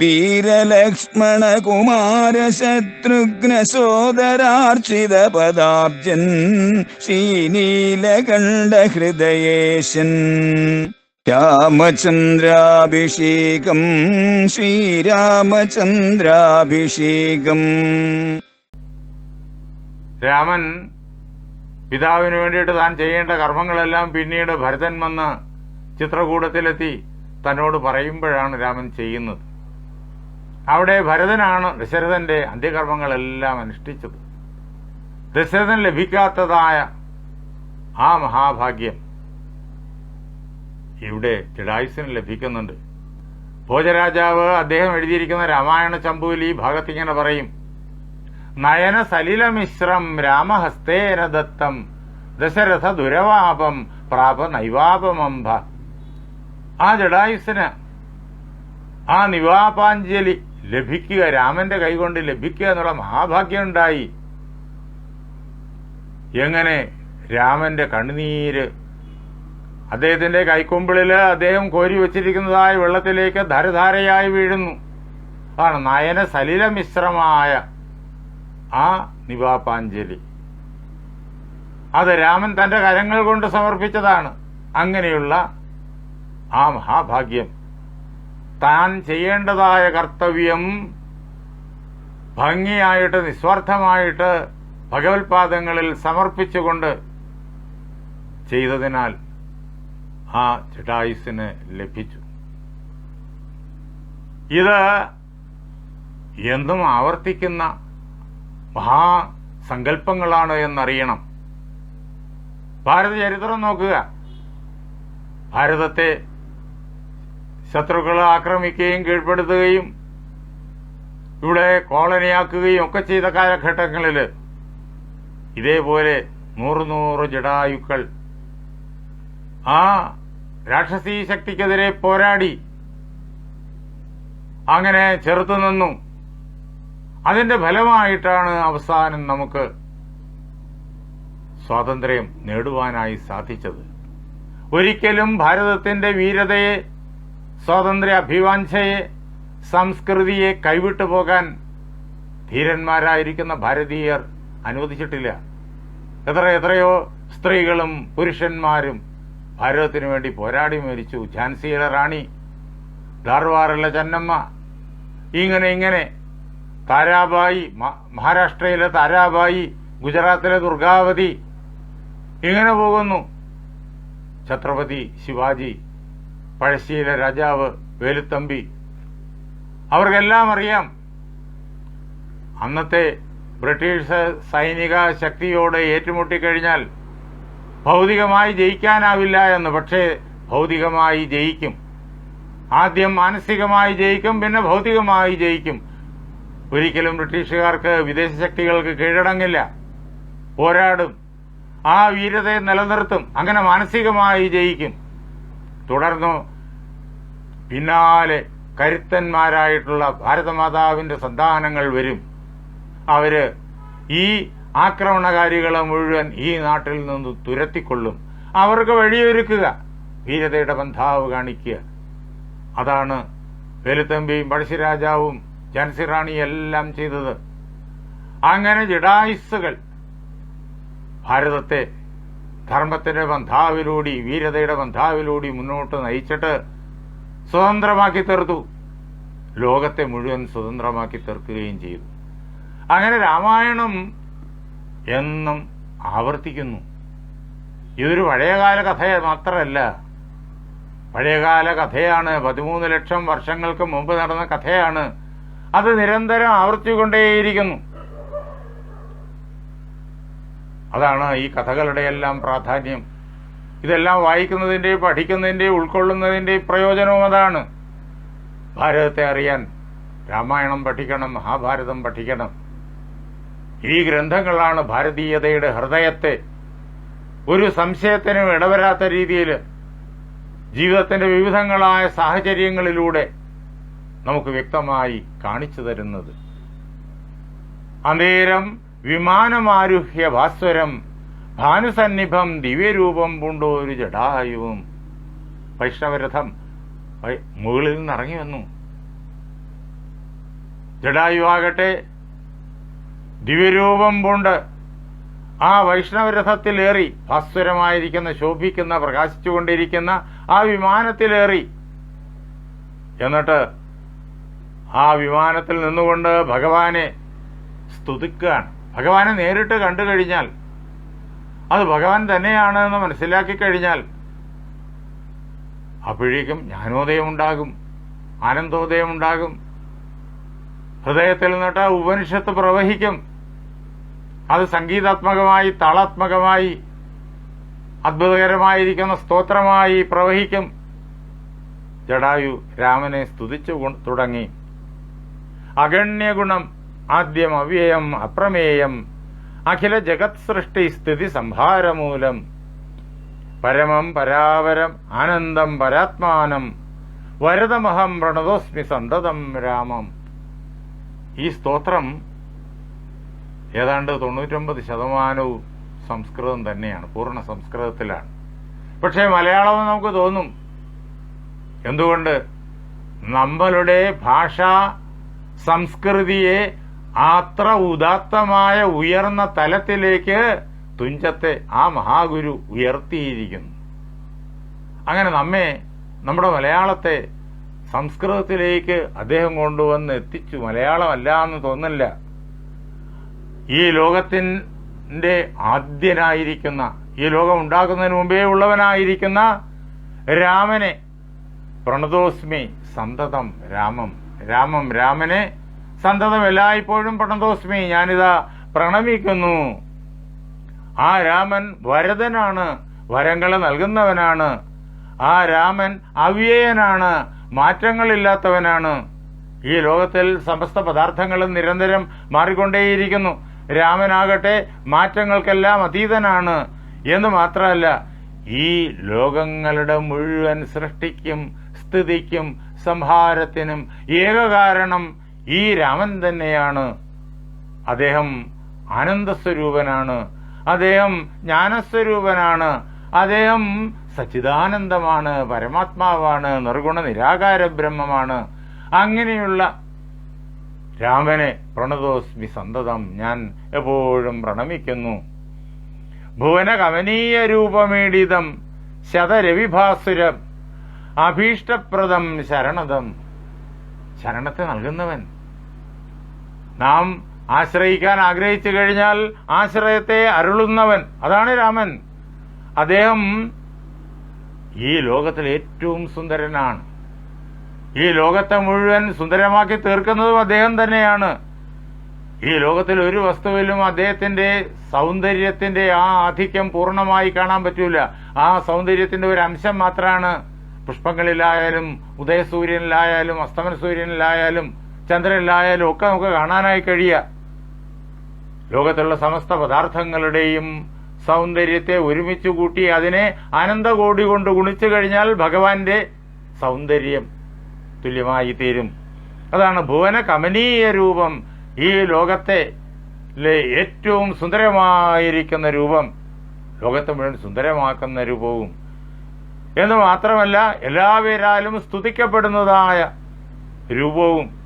വീരലക്ഷ്മണ കുമാര ശത്രുഘ്ന സോദരാർച്ചിത പദാബ്ജൻ ശ്രീനീലകണ്ഠ ഹൃദയേശൻ രാമചന്ദ്രാഭിഷേകം ശ്രീരാമചന്ദ്രാഭിഷേകം. രാമൻ പിതാവിന് വേണ്ടിയിട്ട് താൻ ചെയ്യേണ്ട കർമ്മങ്ങളെല്ലാം പിന്നീട് ഭരതൻ വന്ന് ചിത്രകൂടത്തിലെത്തി തന്നോട് പറയുമ്പോഴാണ് രാമൻ ചെയ്യുന്നത്. അവിടെ ഭരതനാണ് ദശരഥന്റെ അന്ത്യകർമ്മങ്ങളെല്ലാം അനുഷ്ഠിച്ചത്. ദശരഥൻ ലഭിക്കാത്തതായ ആ മഹാഭാഗ്യം ഇവിടെ ജഡായുസിന് ലഭിക്കുന്നുണ്ട്. ഭോജരാജാവ് അദ്ദേഹം എഴുതിയിരിക്കുന്ന രാമായണ ചമ്പുവിൽ ഈ ഭാഗത്ത് ഇങ്ങനെ പറയും നയന സലിലമിശ്രം രാമഹസ്തേന ദത്തം ദശരഥ ദുരവാപം പ്രാപ നൈവാപമംഭ. ആ ജഡായുസിന് ആ നിവാപാഞ്ജലി ലഭിക്കുക രാമന്റെ കൈകൊണ്ട് ലഭിക്കുക എന്നുള്ള മഹാഭാഗ്യം ഉണ്ടായി എങ്ങനെ രാമന്റെ കണ്ണുനീര് അദ്ദേഹത്തിന്റെ കൈക്കൊമ്പിളിൽ അദ്ദേഹം കോരി വെച്ചിരിക്കുന്നതായ വെള്ളത്തിലേക്ക് ധരധാരയായി വീഴുന്നു. അതാണ് നയന സലിലമിശ്രമായ ആ നിവാപാഞ്ജലി. അത് രാമൻ തന്റെ കരങ്ങൾ കൊണ്ട് സമർപ്പിച്ചതാണ്. അങ്ങനെയുള്ള ആ മഹാഭാഗ്യം. താൻ ചെയ്യേണ്ടതായ കർത്തവ്യം ഭംഗിയായിട്ട് നിസ്വാർത്ഥമായിട്ട് ഭഗവത്പാദങ്ങളിൽ സമർപ്പിച്ചുകൊണ്ട് ചെയ്തതിനാൽ ആ ചിട്ടായുസിന് ലഭിച്ചു. ഇത് എന്നും ആവർത്തിക്കുന്ന മഹാസങ്കല്പങ്ങളാണ് എന്നറിയണം. ഭാരത ചരിത്രം നോക്കുക. ഭാരതത്തെ ശത്രുക്കൾ ആക്രമിക്കുകയും കീഴ്പ്പെടുത്തുകയും ഇവിടെ കോളനിയാക്കുകയും ഒക്കെ ചെയ്ത കാലഘട്ടങ്ങളിൽ ഇതേപോലെ നൂറ് നൂറ് ജഡായുക്കൾ ആ രാക്ഷസീ ശക്തിക്കെതിരെ പോരാടി അങ്ങനെ ചെറുത്തുനിന്നു അതിന്റെ ഫലമായിട്ടാണ് അവസാനം നമുക്ക് സ്വാതന്ത്ര്യം നേടുവാനായി സാധിച്ചത്. ഒരിക്കലും ഭാരതത്തിന്റെ വീരതയെ സ്വാതന്ത്ര്യ അഭിവാഞ്ചയെ സംസ്കൃതിയെ കൈവിട്ടു പോകാൻ ധീരന്മാരായിരിക്കുന്ന ഭാരതീയർ അനുവദിച്ചിട്ടില്ല. എത്ര എത്രയോ സ്ത്രീകളും പുരുഷന്മാരും ഭാരതത്തിനു വേണ്ടി പോരാടി മരിച്ചു. ഝാൻസിയിലെ റാണി ധാർവാറിലെ ചെന്നമ്മ ഇങ്ങനെ ഇങ്ങനെ താരാബായി മഹാരാഷ്ട്രയിലെ താരാബായി ഗുജറാത്തിലെ ദുർഗാവതി ഇങ്ങനെ പോകുന്നു. ഛത്രപതി ശിവാജി പഴശ്ശിയിലെ രാജാവ് വേലുത്തമ്പി. അവർക്കെല്ലാം അറിയാം. അന്നത്തെ ബ്രിട്ടീഷ് സൈനിക ശക്തിയോട് ഏറ്റുമുട്ടിക്കഴിഞ്ഞാൽ ഭൗതികമായി ജയിക്കാനാവില്ല എന്ന് പക്ഷേ ഭൗതികമായി ജയിക്കും. ആദ്യം മാനസികമായി ജയിക്കും പിന്നെ ഭൗതികമായി ജയിക്കും. ഒരിക്കലും ബ്രിട്ടീഷുകാർക്ക് വിദേശ ശക്തികൾക്ക് കീഴടങ്ങില്ല. പോരാടും. ആ വീരതയെ നിലനിർത്തും. അങ്ങനെ മാനസികമായി ജയിക്കും. തുടർന്നു പിന്നാലെ കരുത്തന്മാരായിട്ടുള്ള ഭാരതമാതാവിന്റെ സന്താനങ്ങൾ വരും. അവർ ഈ ആക്രമണകാരികളെ മുഴുവൻ ഈ നാട്ടിൽ നിന്ന് തുരത്തിക്കൊള്ളും. അവർക്ക് വഴിയൊരുക്കുക. വീരതയുടെ ബന്ധാവ് കാണിക്കുക. അതാണ് വേലുത്തമ്പിയും പഴശ്ശിരാജാവും ജൻസി റാണിയും എല്ലാം ചെയ്തത്. അങ്ങനെ ജഡായുസ്സുകൾ ഭാരതത്തെ ധർമ്മത്തിന്റെ ബന്ധാവിലൂടി വീരതയുടെ ബന്ധാവിലൂടി മുന്നോട്ട് നയിച്ചിട്ട് സ്വതന്ത്രമാക്കി തീർത്തു. ലോകത്തെ മുഴുവൻ സ്വതന്ത്രമാക്കി തീർക്കുകയും ചെയ്തു. അങ്ങനെ രാമായണം എന്നും ആവർത്തിക്കുന്നു. ഇതൊരു പഴയകാല കഥ മാത്രമല്ല. പഴയകാല കഥയാണ് പതിമൂന്ന് ലക്ഷം വർഷങ്ങൾക്ക് മുമ്പ് നടന്ന കഥയാണ്. അത് നിരന്തരം ആവർത്തിക്കൊണ്ടേയിരിക്കുന്നു. അതാണ് ഈ കഥകളുടെ എല്ലാം പ്രാധാന്യം. ഇതെല്ലാം വായിക്കുന്നതിന്റെയും പഠിക്കുന്നതിന്റെയും ഉൾക്കൊള്ളുന്നതിന്റെയും പ്രയോജനവും അതാണ്. ഭാരതത്തെ അറിയാൻ രാമായണം പഠിക്കണം മഹാഭാരതം പഠിക്കണം. ഈ ഗ്രന്ഥങ്ങളാണ് ഭാരതീയതയുടെ ഹൃദയത്തെ ഒരു സംശയത്തിനും ഇടവരാത്ത രീതിയിൽ ജീവിതത്തിന്റെ വിവിധങ്ങളായ സാഹചര്യങ്ങളിലൂടെ നമുക്ക് വ്യക്തമായി കാണിച്ചു തരുന്നത്. അനേരം വിമാനമാരുഹ്യ ഭാസ്വരം ഭാനുസന്നിഭം ദിവ്യരൂപം പൂണ്ടോരു ജടായുവും. വൈഷ്ണവരഥം മുകളിൽ നിന്ന് ഇറങ്ങി വന്നു ജടായുവാകട്ടെ ദിവ്യരൂപം പൂണ്ട് ആ വൈഷ്ണവരഥത്തിലേറി ഭാസ്വരമായിരിക്കുന്ന ശോഭിക്കുന്ന പ്രകാശിച്ചുകൊണ്ടിരിക്കുന്ന ആ വിമാനത്തിലേറി. എന്നിട്ട് ആ വിമാനത്തിൽ നിന്നുകൊണ്ട് ഭഗവാനെ സ്തുതിക്കുകയാണ്. ഭഗവാനെ നേരിട്ട് കണ്ടു കഴിഞ്ഞാൽ അത് ഭഗവാൻ തന്നെയാണ് എന്ന് മനസ്സിലാക്കി കഴിഞ്ഞാൽ അപ്പോഴേക്കും ജ്ഞാനോദയം ഉണ്ടാകും ആനന്ദോദയം ഉണ്ടാകും ഹൃദയത്തിൽ നിന്നിട്ട് ഉപനിഷത്ത് പ്രവഹിക്കും. അത് സംഗീതാത്മകമായി താളാത്മകമായി അത്ഭുതകരമായിരിക്കുന്ന സ്തോത്രമായി പ്രവഹിക്കും. ജടായു രാമനെ സ്തുതിച്ചു തുടങ്ങി. അഗണ്യഗുണം ആദ്യം അവ്യയം അപ്രമേയം. അഖില ജഗത് സൃഷ്ടി സ്ഥിതി സംഹാരമൂലം. പരമം പരാവരം ആനന്ദം പരാത്മാനം. വരതമഹം പ്രണതോസ്മി സന്തതം രാമം. ഈ സ്തോത്രം ഏതാണ്ട് തൊണ്ണൂറ്റൊമ്പത് ശതമാനവും സംസ്കൃതം തന്നെയാണ് പൂർണ സംസ്കൃതത്തിലാണ്. പക്ഷേ മലയാളം നമുക്ക് തോന്നും എന്തുകൊണ്ട് നമ്മളുടെ ഭാഷ സംസ്കൃതിയെ അത്ര ഉദാത്തമായ ഉയർന്ന തലത്തിലേക്ക് തുഞ്ചത്തെ ആ മഹാഗുരു ഉയർത്തിയിരിക്കുന്നു. അങ്ങനെ നമ്മെ നമ്മുടെ മലയാളത്തെ സംസ്കൃതത്തിലേക്ക് അദ്ദേഹം കൊണ്ടുവന്ന് എത്തിച്ചു. മലയാളമല്ല എന്ന് തോന്നില്ല ഈ ലോകത്തിന്റെ ആദ്യനായിരിക്കുന്ന ഈ ലോകം ഉണ്ടാക്കുന്നതിന് മുമ്പേ ഉള്ളവനായിരിക്കുന്ന രാമനെ പ്രണതോസ്മി സന്തതം രാമം രാമം രാമനെ സന്തതം എല്ലായ്പ്പോഴും പ്രണതോസ്മി. ഞാനിതാ പ്രണമിക്കുന്നു. ആ രാമൻ വരദനാണ്. വരങ്ങൾ നൽകുന്നവനാണ്. ആ രാമൻ അവ്യയനാണ്. മാറ്റങ്ങളില്ലാത്തവനാണ്. ഈ ലോകത്തിൽ സമസ്ത പദാർത്ഥങ്ങളും നിരന്തരം മാറിക്കൊണ്ടേയിരിക്കുന്നു. രാമനാകട്ടെ മാറ്റങ്ങൾക്കെല്ലാം അതീതനാണ്. എന്ന് മാത്രമല്ല ഈ ലോകങ്ങളുടെ മുഴുവൻ സൃഷ്ടിക്കും സ്ഥിതിക്കും സംഹാരത്തിനും ഏകകാരണം ഈ രാമൻ തന്നെയാണ്. അദ്ദേഹം ആനന്ദസ്വരൂപനാണ്. അദ്ദേഹം ജ്ഞാനസ്വരൂപനാണ്. അദ്ദേഹം സച്ചിദാനന്ദമാണ് പരമാത്മാവാണ് നിർഗുണ നിരാകാര ബ്രഹ്മമാണ് അങ്ങനെയുള്ള രാമനെ പ്രണതോസ്മി സന്തതം ഞാൻ എപ്പോഴും പ്രണമിക്കുന്നു. ഭുവന കമനീയ രൂപമേടിതം ശതരവിഭാസുരം അഭീഷ്ടപ്രദം ശരണതം. ശരണത്തെ നൽകുന്നവൻ നാം ആശ്രയിക്കാൻ ആഗ്രഹിച്ചു കഴിഞ്ഞാൽ ആശ്രയത്തെ അരുളുന്നവൻ. അതാണ് രാമൻ. അദ്ദേഹം ഈ ലോകത്തിൽ ഏറ്റവും സുന്ദരനാണ്. ഈ ലോകത്തെ മുഴുവൻ സുന്ദരമാക്കി തീർക്കുന്നതും അദ്ദേഹം തന്നെയാണ്. ഈ ലോകത്തിൽ ഒരു വസ്തുവിലും അദ്ദേഹത്തിന്റെ സൗന്ദര്യത്തിന്റെ ആ ആധിക്യം പൂർണമായി കാണാൻ പറ്റൂല. ആ സൗന്ദര്യത്തിന്റെ ഒരു അംശം മാത്രമാണ് പുഷ്പങ്ങളിലായാലും ഉദയസൂര്യനിലായാലും അസ്തമന സൂര്യനിലായാലും ചന്ദ്രനിലായാലും ഒക്കെ നമുക്ക് കാണാനായി കഴിയുക ലോകത്തുള്ള സമസ്ത പദാർത്ഥങ്ങളുടെയും സൗന്ദര്യത്തെ ഒരുമിച്ച് കൂട്ടി അതിനെ ആനന്ദകോടി കൊണ്ട് ഗുണിച്ചു കഴിഞ്ഞാൽ ഭഗവാന്റെ സൗന്ദര്യം തുല്യമായി തീരും. അതാണ് ഭുവന കമനീയ രൂപം. ഈ ലോകത്തെ ഏറ്റവും സുന്ദരമായിരിക്കുന്ന രൂപം. ലോകത്തെ മുഴുവൻ സുന്ദരമാക്കുന്ന രൂപവും. എന്ന് മാത്രമല്ല എല്ലാവരാലും സ്തുതിക്കപ്പെടുന്നതായ രൂപവും.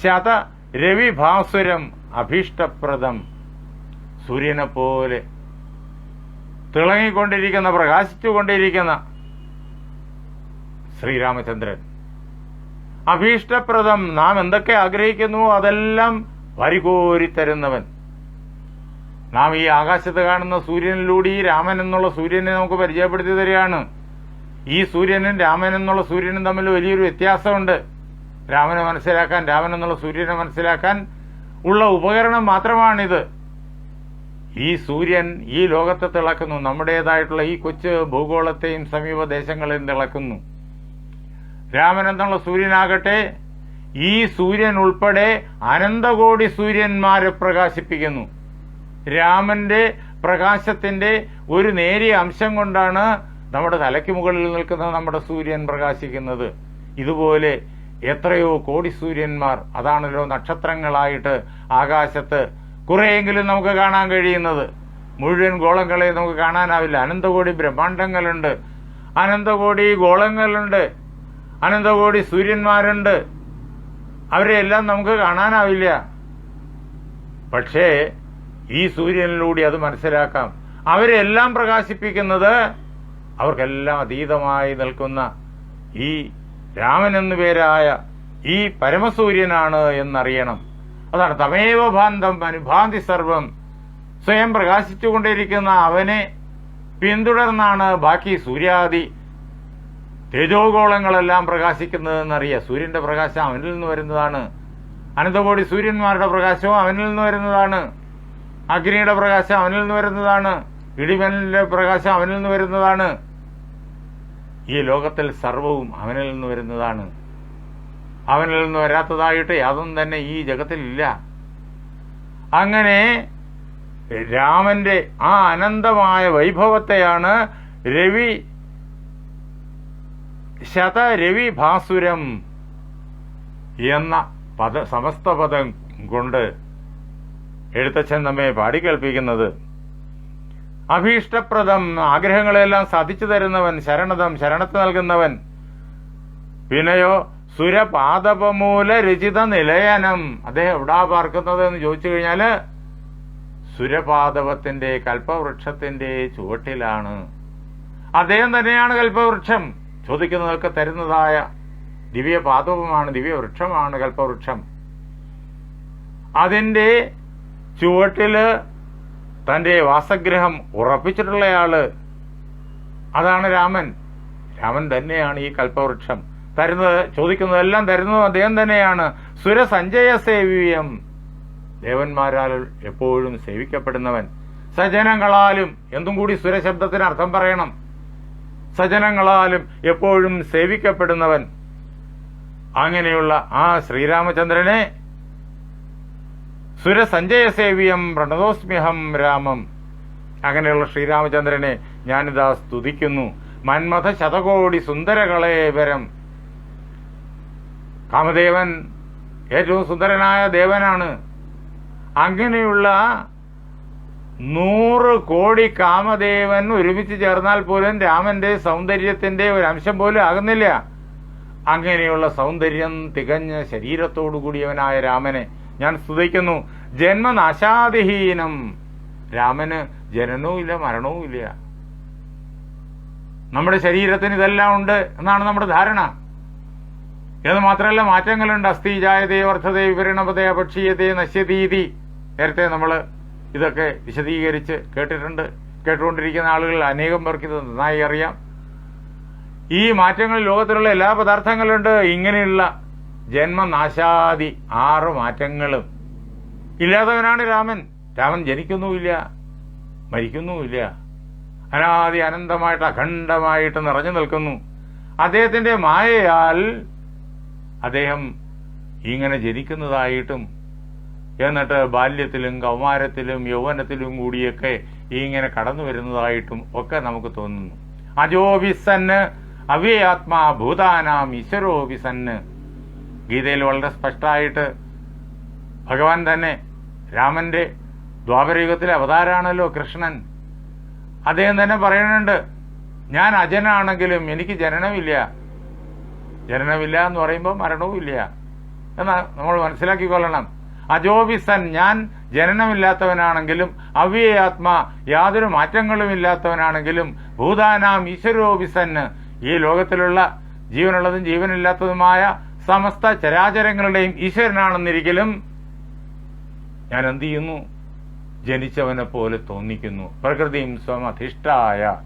ശത രവിഭാസുരം അഭീഷ്ടപ്രദം. സൂര്യനെ പോലെ തിളങ്ങിക്കൊണ്ടിരിക്കുന്ന പ്രകാശിച്ചുകൊണ്ടിരിക്കുന്ന ശ്രീരാമചന്ദ്രൻ. അഭീഷ്ടപ്രദം നാം എന്തൊക്കെ ആഗ്രഹിക്കുന്നു അതെല്ലാം തരുന്നവൻ. നാം ഈ ആകാശത്ത് കാണുന്ന സൂര്യനിലൂടെ ഈ രാമൻ എന്നുള്ള സൂര്യനെ നമുക്ക് പരിചയപ്പെടുത്തി തരികയാണ്. ഈ സൂര്യനും രാമൻ എന്നുള്ള സൂര്യനും തമ്മിൽ വലിയൊരു വ്യത്യാസമുണ്ട്. രാമനെ മനസ്സിലാക്കാൻ രാമൻ എന്നുള്ള സൂര്യനെ മനസ്സിലാക്കാൻ ഉള്ള ഉപകരണം മാത്രമാണിത്. ഈ സൂര്യൻ ഈ ലോകത്തെ തിളക്കുന്നു. നമ്മുടേതായിട്ടുള്ള ഈ കൊച്ചു ഭൂഗോളത്തെയും സമീപ ദേശങ്ങളെയും തിളക്കുന്നു. രാമൻ എന്നുള്ള സൂര്യനാകട്ടെ ഈ സൂര്യൻ ഉൾപ്പെടെ അനന്തകോടി സൂര്യന്മാരെ പ്രകാശിപ്പിക്കുന്നു. രാമന്റെ പ്രകാശത്തിന്റെ ഒരു നേരിയ അംശം കൊണ്ടാണ് നമ്മുടെ തലയ്ക്ക് മുകളിൽ നിൽക്കുന്ന നമ്മുടെ സൂര്യൻ പ്രകാശിക്കുന്നത്. ഇതുപോലെ എത്രയോ കോടി സൂര്യന്മാർ അതാണല്ലോ നക്ഷത്രങ്ങളായിട്ട് ആകാശത്ത് കുറേയെങ്കിലും നമുക്ക് കാണാൻ കഴിയുന്നത്. മുഴുവൻ ഗോളങ്ങളെ നമുക്ക് കാണാനാവില്ല. അനന്തകോടി ബ്രഹ്മാണ്ടങ്ങളുണ്ട് അനന്തകോടി ഗോളങ്ങളുണ്ട്. അനന്തകോടി സൂര്യന്മാരുണ്ട്. അവരെ എല്ലാം നമുക്ക് കാണാനാവില്ല. പക്ഷേ ഈ സൂര്യനിലൂടെ അത് മനസ്സിലാക്കാം. അവരെല്ലാം പ്രകാശിപ്പിക്കുന്നത് അവർക്കെല്ലാം അതീതമായി നിൽക്കുന്ന ഈ രാമൻ എന്നു പേരായ ഈ പരമസൂര്യനാണ് എന്നറിയണം. അതാണ് തമേവ ഭാന്തം അനുഭാന്തി സർവം. സ്വയം പ്രകാശിച്ചുകൊണ്ടിരിക്കുന്ന അവനെ പിന്തുടർന്നാണ് ബാക്കി സൂര്യാദി തേജോഗോളങ്ങളെല്ലാം പ്രകാശിക്കുന്നതെന്നറിയ. സൂര്യന്റെ പ്രകാശം അവനിൽ നിന്ന് വരുന്നതാണ്. അനന്തകോടി സൂര്യന്മാരുടെ പ്രകാശവും അവനിൽ നിന്ന് വരുന്നതാണ്. അഗ്നിയുടെ പ്രകാശം അവനിൽ നിന്ന് വരുന്നതാണ്. ഇടിമലിന്റെ പ്രകാശം അവനിൽ നിന്ന് വരുന്നതാണ്. ഈ ലോകത്തിൽ സർവവും അവനിൽ നിന്ന് വരുന്നതാണ്. അവനിൽ നിന്ന് വരാത്തതായിട്ട് യാതൊന്നും തന്നെ ഈ ജഗത്തിലില്ല. അങ്ങനെ രാമന്റെ ആ അനന്തമായ വൈഭവത്തെയാണ് രവി ശതരവി ഭാസുരം എന്ന പദ സമസ്ത പദം കൊണ്ട് എഴുത്തച്ഛൻ നമ്മെ പാടിക്കേൾപ്പിക്കുന്നത്. അഭീഷ്ടപ്രദം. ആഗ്രഹങ്ങളെല്ലാം സാധിച്ചു തരുന്നവൻ ശരണതം ശരണത്ത് നൽകുന്നവൻ. പിന്നെയോ സുരപാദപമൂല രചിത നിലയനം. അദ്ദേഹം എവിടാ പാർക്കുന്നത് എന്ന് ചോദിച്ചു കഴിഞ്ഞാൽ സുരപാദവത്തിന്റെ കൽപ്പവൃക്ഷത്തിന്റെ ചുവട്ടിലാണ്. അദ്ദേഹം തന്നെയാണ് കൽപ്പവൃക്ഷം. ചോദിക്കുന്നതൊക്കെ തരുന്നതായ ദിവ്യപാദവമാണ് ദിവ്യവൃക്ഷമാണ് കൽപ്പവൃക്ഷം. അതിന്റെ ചുവട്ടിൽ തന്റെ വാസഗ്രഹം ഉറപ്പിച്ചിട്ടുള്ളയാൾ അതാണ് രാമൻ. രാമൻ തന്നെയാണ് ഈ കൽപ്പവൃക്ഷം. തരുന്നത് ചോദിക്കുന്നതെല്ലാം തരുന്നത് അദ്ദേഹം തന്നെയാണ്. സുരസഞ്ജയ സേവ്യം ദേവന്മാരാൽ എപ്പോഴും സേവിക്കപ്പെടുന്നവൻ. സജനങ്ങളാലും എന്തും കൂടി സുരശബ്ദത്തിന് അർത്ഥം പറയണം. സജനങ്ങളാലും എപ്പോഴും സേവിക്കപ്പെടുന്നവൻ. അങ്ങനെയുള്ള ആ ശ്രീരാമചന്ദ്രനെ സുരസഞ്ജയ സേവ്യം പ്രണതോസ്മ്യഹം രാമം. അങ്ങനെയുള്ള ശ്രീരാമചന്ദ്രനെ ഞാനിതാ സ്തുതിക്കുന്നു. മന്മഥ ശതകോടി സുന്ദരകളെ വരം. കാമദേവൻ ഏറ്റവും സുന്ദരനായ ദേവനാണ്. അങ്ങനെയുള്ള നൂറ് കോടി കാമദേവൻ ഒരുമിച്ച് ചേർന്നാൽ പോലും രാമന്റെ സൗന്ദര്യത്തിന്റെ ഒരു അംശം പോലും ആകുന്നില്ല. അങ്ങനെയുള്ള സൗന്ദര്യം തികഞ്ഞ ശരീരത്തോടു കൂടിയവനായ രാമനെ ഞാൻ സ്തുതിക്കുന്നു. ജന്മനാശാദിഹീനം. രാമന് ജനനവും ഇല്ല മരണവും ഇല്ല നമ്മുടെ ശരീരത്തിന് ഇതെല്ലാം ഉണ്ട് എന്നാണ് നമ്മുടെ ധാരണ. എന്ന് മാത്രമല്ല മാറ്റങ്ങളുണ്ട്. അസ്ഥി ജായതേ വർദ്ധതേ വിപരിണപതേ അപക്ഷീയതേ നശ്യതീതി. നേരത്തെ നമ്മൾ ഇതൊക്കെ വിശദീകരിച്ച് കേട്ടിട്ടുണ്ട്. കേട്ടുകൊണ്ടിരിക്കുന്ന ആളുകൾ അനേകം പേർക്ക് ഇത് നന്നായി അറിയാം. ഈ മാറ്റങ്ങൾ ലോകത്തിലുള്ള എല്ലാ പദാർത്ഥങ്ങളുണ്ട്. ഇങ്ങനെയുള്ള ജന്മനാശാദി ആറ് മാറ്റങ്ങളും. ഇല്ലാത്തവനാണ് രാമൻ. രാമൻ ജനിക്കുന്നുമില്ല മരിക്കുന്നുമില്ല. അനാദി അനന്തമായിട്ട് അഖണ്ഡമായിട്ട് നിറഞ്ഞു നിൽക്കുന്നു. അദ്ദേഹത്തിന്റെ മായയാൽ അദ്ദേഹം ഇങ്ങനെ ജനിക്കുന്നതായിട്ടും എന്നിട്ട് ബാല്യത്തിലും കൗമാരത്തിലും യൗവനത്തിലും കൂടിയൊക്കെ ഇങ്ങനെ കടന്നു വരുന്നതായിട്ടും ഒക്കെ നമുക്ക് തോന്നുന്നു. അജോവിസന്ന് അവ്യയാത്മാ ഭൂതാനാം ഈശ്വരോവിസന്ന്. ഗീതയിൽ വളരെ സ്പഷ്ടമായിട്ട് ഭഗവാൻ തന്നെ രാമന്റെ ദ്വാപരയുഗത്തിലെ അവതാരാണല്ലോ കൃഷ്ണൻ. അദ്ദേഹം തന്നെ പറയുന്നുണ്ട് ഞാൻ അജനാണെങ്കിലും എനിക്ക് ജനനമില്ല. ജനനമില്ല എന്ന് പറയുമ്പോൾ മരണവും ഇല്ല എന്നാ നമ്മൾ മനസ്സിലാക്കിക്കൊള്ളണം. അജോബിസൻ ഞാൻ ജനനമില്ലാത്തവനാണെങ്കിലും അവ്യയാത്മാ യാതൊരു മാറ്റങ്ങളും ഇല്ലാത്തവനാണെങ്കിലും ഭൂതാനാം ഈശ്വരോബിസന് ഈ ലോകത്തിലുള്ള ജീവനുള്ളതും ജീവനില്ലാത്തതുമായ സമസ്ത ചരാചരങ്ങളുടെയും ഈശ്വരനാണെന്നിരിക്കലും ഞാൻ എന്ത് ചെയ്യുന്നു? ജനിച്ചവനെ പോലെ തോന്നിക്കുന്നു. പ്രകൃതിയും സ്വമധിഷ്ഠായ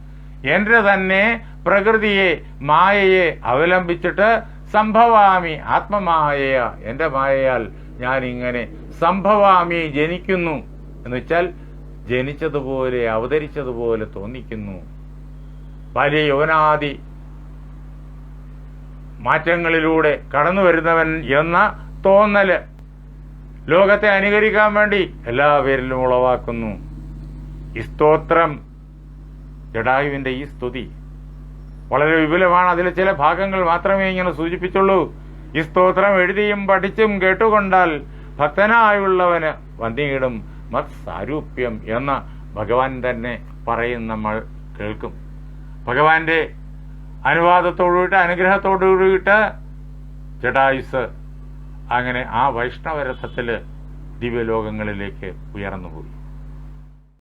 എന്റെ തന്നെ പ്രകൃതിയെ മായയെ അവലംബിച്ചിട്ട് സംഭവാമി ആത്മമായ എന്റെ മായയാൽ ഞാൻ ഇങ്ങനെ സംഭവാമി ജനിക്കുന്നു. എന്ന് വെച്ചാൽ ജനിച്ചതുപോലെ അവതരിച്ചതുപോലെ തോന്നിക്കുന്നു. ബാല്യ യൗവനാദി മാറ്റങ്ങളിലൂടെ കടന്നു വരുന്നവൻ എന്ന തോന്നൽ ലോകത്തെ അനുകരിക്കാൻ വേണ്ടി എല്ലാവരിലും ഉളവാക്കുന്നു. ഈ സ്തോത്രം ജഡായുവിന്റെ ഈ സ്തുതി വളരെ വിപുലമാണ്. അതിലെ ചില ഭാഗങ്ങൾ മാത്രമേ ഇങ്ങനെ സൂചിപ്പിച്ചുള്ളൂ. ഈ സ്തോത്രം എഴുതിയും പഠിച്ചും കേട്ടുകൊണ്ടാൽ ഭക്തനായുള്ളവന് വന്ദിയിടും മത് സാരൂപ്യം എന്ന ഭഗവാൻ തന്നെ പറയും നമ്മൾ കേൾക്കും. ഭഗവാന്റെ അനുവാദത്തോടുകൂടിയിട്ട് അനുഗ്രഹത്തോടുകൂടിയിട്ട് ജഡായുസ് അങ്ങനെ ആ വൈഷ്ണവരഥത്തിൽ ദിവ്യലോകങ്ങളിലേക്ക് ഉയർന്നുപോയി.